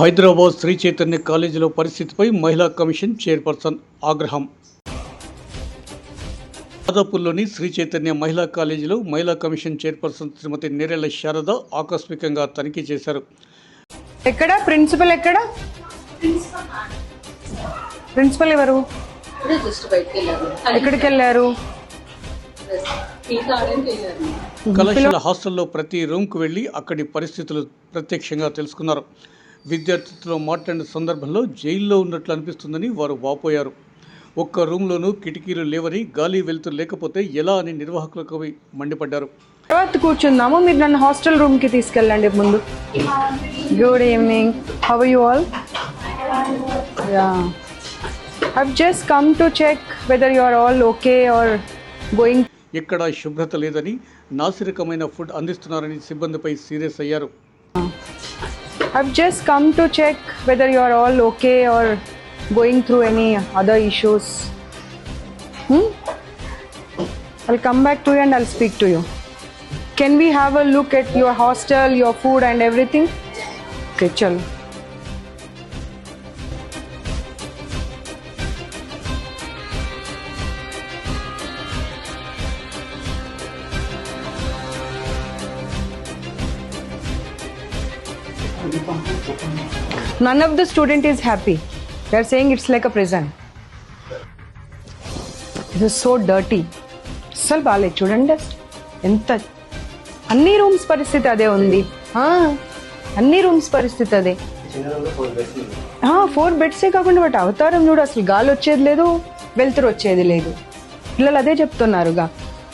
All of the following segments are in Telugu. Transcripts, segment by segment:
హైదరాబాద్ శ్రీ చైతన్య కాలేజీలో పరిస్థితిపై మహిళా కమిషన్ చైర్పర్సన్ ఆగ్రహం. మాదాపూర్లోని శ్రీ చైతన్య మహిళా కాలేజీలో మహిళా కమిషన్ చైర్పర్సన్ శ్రీమతి నేరెళ్ళ శారద ఆకస్మికంగా తనిఖీ చేశారు. ఎక్కడ? ప్రిన్సిపల్ ఎక్కడ? ప్రిన్సిపల్ ఎవరు? ఎక్కడికి వెళ్ళారు కళాశాల హాస్టల్లో ప్రతి రూమ్కు వెళ్ళి అక్కడి పరిస్థితులు ప్రత్యక్షంగా తెలుసుకున్నారు. విద్యార్థులతో మాట్లాడిన సందర్భంలో జైల్లో ఉన్నట్లు అనిపిస్తుందని వారు వాపోయారు. ఒక్క రూమ్లోనూ కిటికీలు లేవని గాలి వెలుతురు లేకపోతే ఎలా అని నిర్వాహకులకు మండిపడ్డారు. తర్వాత కూర్చుందాము మీరు నన్ను హాస్టల్ రూమ్కి తీసుకెళ్ళండి ముందు. Good evening how you all ya I've just come to check whether you are all okay are going ఎక్కడా శుభ్రత లేదని నాసిరకమైన ఫుడ్ అందిస్తున్నారని సిబ్బందిపై సీరియస్ అయ్యారు. I've just come to check whether you are all okay or going through any other issues. Hmm? I'll come back to you and I'll speak to you. Can we have a look at your hostel, your food and everything? Okay, chalo. None of the student is happy. They are saying it's like a prison. This is so dirty. అస్సలు బాగాలేదు చూడండి ఎంత అన్ని రూమ్స్ పరిస్థితి అదే ఉంది. అన్ని రూమ్స్ పరిస్థితి అదే. ఫోర్ బెడ్సే కాకుండా బట్ అవతారం చూడు అసలు గాలి వచ్చేది లేదు వెలుతురు వచ్చేది లేదు. పిల్లలు అదే చెప్తున్నారుగా.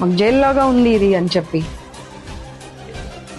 మాకు జైల్లాగా ఉంది ఇది అని చెప్పి.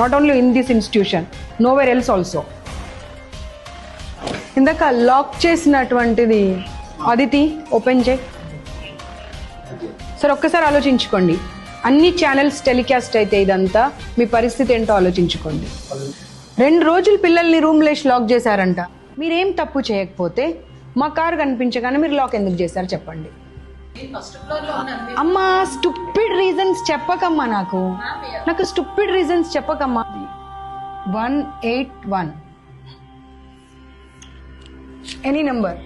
not only in this institution nowhere else also ఇందాక లాక్ చేసినటువంటిది అదితి ఓపెన్ చేయి. సరే ఒక్కసారి ఆలోచించుకోండి. అన్ని ఛానల్స్ టెలికాస్ట్ అయితే ఇదంతా మీ పరిస్థితి ఏంటో ఆలోచించుకోండి. రెండు రోజులు పిల్లల్ని రూమ్ లేసి లాక్ చేశారంట. మీరేం తప్పు చేయకపోతే మా కారు కనిపించగానే మీరు లాక్ ఎందుకు చేశారు చెప్పండి. అమ్మా స్టూపిడ్ రీజన్స్ చెప్పకమ్మా నాకు. నాకు stupid reasons చెప్పకమ్మా. One eight one any number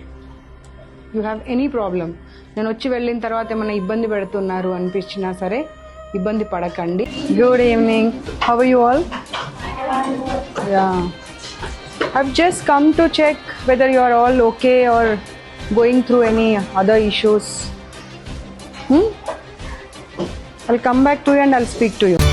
you have any problem నేను వచ్చి వెళ్ళిన తర్వాత ఏమైనా ఇబ్బంది పెడుతున్నారు అనిపించినా సరే ఇబ్బంది పడకండి. Good evening how you all ya I've just come to check whether you are all okay or going through any other issues. Hmm? I'll come back to you and I'll speak to you.